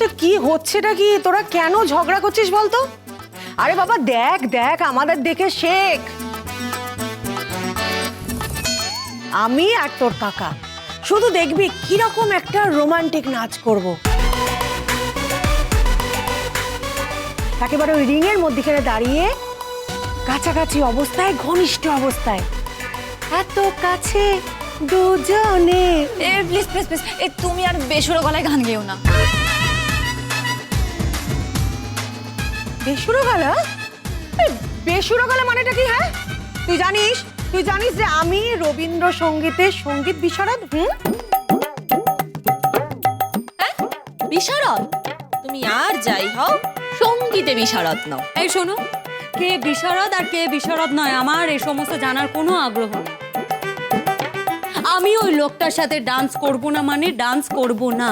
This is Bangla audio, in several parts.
আচ্ছা কি হচ্ছেটা কি? তোরা কেন ঝগড়া করছিস বলতো? আরে বাবা, দেখ দেখ, আমাদের দেখে শেখ। আমি আর তোর কাকা। শুধু দেখবি কীরকম একটা রোমান্টিক নাচ করব। একেবারে ওই রিংয়ের মধ্যেখানে দাঁড়িয়ে কাছাকাছি অবস্থায়, ঘনিষ্ঠ অবস্থায়। এত কাছে দুজনে এ প্লিজ প্লিজ প্লিজ এ, তুমি আর বেসুরো গলায় গান গেও না। বেসুরো গলা বেসুরো গলা মানেটা কি হ্যাঁ? তুই জানিস তুই জানিস যে আমি রবীন্দ্রসঙ্গীতের সংগীত বিশারদ হুম? বিশারদ? তুমি আর যাই হও সঙ্গীতে বিশারদ নাও। এই শোনো কে বিশারদ আর কে বিশারদ নয় আমার এই সমস্ত জানার কোনো আগ্রহ নেই। আমি ওই লোকটার সাথে ডান্স করব না মানে ডান্স করব না।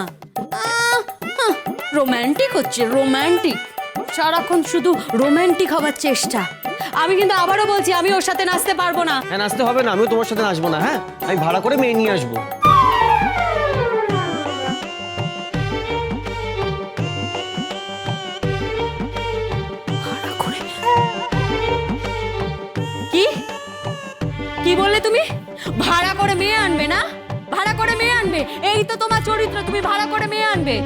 রোম্যান্টিক হচ্ছে রোম্যান্টিক সারাক্ষণ শুধু রোম্যান্টিক হবার চেষ্টা। আমি কিন্তু আবারও বলছি আমি ওর সাথে নাচতে পারব না। হ্যাঁ নাচতে হবে না আমিও তোমার সাথে নাচবো না হ্যাঁ? আমি ভাড়া করে মেয়ে নিয়ে আসব। কি? কি বললে তুমি? ভাড়া করে মেয়ে আনবে না? ভাড়া করে মেয়ে আনবে? এই তো তোমার চরিত্র তুমি ভাড়া করে মেয়ে আনবে।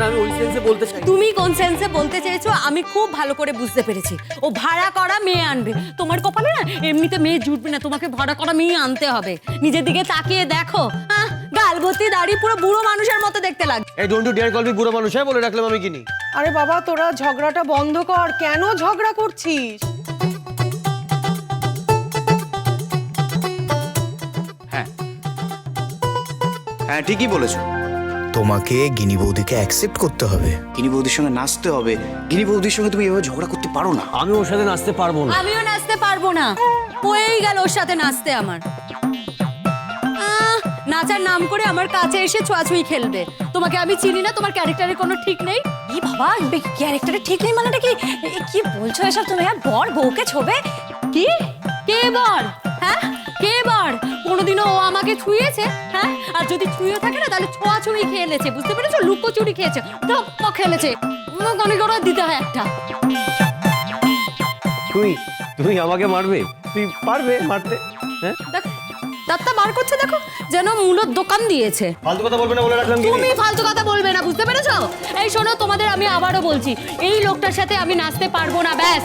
না না আমি ওই সেন্সে বলতে চাই। তুমি কোন সেন্সে বলতে চেয়েছো আমি খুব ভালো করে বুঝতে পেরেছি। ও ভাড়া করা মেয়ে আনবে। তোমার কপালে না এমনিতে মেয়ে জুটবে না তোমাকে ভাড়া করা মেয়ে আনতে হবে। নিজের দিকে তাকিয়ে দেখো। হ্যাঁ গাল ভর্তি দাড়ি পুরো বুড়ো মানুষের মতো দেখতে লাগে। এই don't to dare call me বুড়ো মানুষ হ্যাঁ বলে রাখলাম আমি কিনি। আরে বাবা তোরা ঝগড়াটা বন্ধ কর কেন ঝগড়া করছিস? হ্যাঁ। হ্যাঁ ঠিকই বলেছ। তোমাকে গিনি বৌদিকে অ্যাকসেপ্ট করতে হবে। গিনি বৌদির সঙ্গে নাচতে হবে। গিনি বৌদির সঙ্গে তুমি এভাবে ঝগড়া করতে পারো না। আমি ওর সাথে নাচতে পারব না। আমিও নাচতে পারব না। হয়েই গেল ওর সাথে নাচতে আমার। নাচার নাম করে আমার কাছে এসে ছোঁয়াছুঁই খেলবে। তোমাকে আমি চিনি না তোমার ক্যারেক্টারের কোনো ঠিক নেই। কি বাবা ক্যারেক্টারের ঠিক নেই মানেটা কি? কি বলছো এসব তুমি? হ্যাঁ বর বউকে ছোবে? কি? কে বর? আমাকে ছুঁয়েছে হ্যাঁ? আর যদি ছুঁয়ে থাকে না তাহলে ছোঁয়াছুঁই খেলেছে বুঝতে পেরেছ? লুকোচুরি খেয়েছে ধপ্প খেলেছে অনেক করে দিতে হয় একটা। তুই তুমি আমাকে মারবে? তুই পারবে মারতে হ্যাঁ? দেখো দাঁতটা বার করছে দেখো যেন মূলত দোকান দিয়েছে। ফালতু কথা বলবে না বলে রাখলাম তুমি ফালতু কথা বলবে না বুঝতে পেরেছ? এই শোনো তোমাদের আমি আবারও বলছি এই লোকটার সাথে আমি নাচতে পারব না ব্যাস।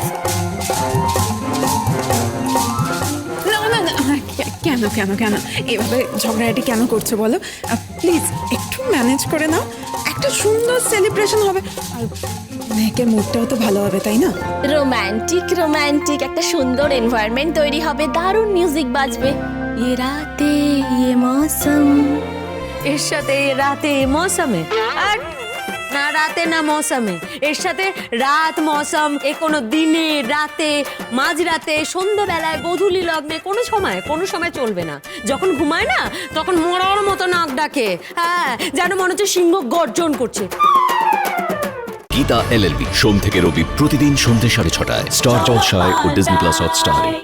কেন কেন কেন এভাবে ঝগড়াটি কেন করছো বলো প্লিজ একটু ম্যানেজ করে নাও একটা সুন্দর সেলিব্রেশন হবে আর মেয়েকের মুডটাও তো ভালো হবে তাই না রোমান্টিক রোমান্টিক একটা সুন্দর এনভায়রনমেন্ট তৈরি হবে দারুণ মিউজিক বাজবে ये रातें ये मौसम এর সাথে রাতে মৌসুমে আর না রাতে, না মৌসুমে। এর সাথে রাত, মৌসুম, এ কোনো দিনে, রাতে, মাঝরাতে, সন্ধ্যেবেলায়, গধূলি লগ্নে, কোনো সময় কোনো সময় চলবে না। যখন ঘুমায় না, তখন মরার মতো নাক ডাকে। হ্যাঁ যেন মনে হচ্ছে সিংহ গর্জন করছে। গীতা এলএলবি সোম থেকে রবি প্রতিদিন সন্ধ্যে সাড়ে ছটায়। স্টার জলসায় ও ডিজনি প্লাস হটস্টারে।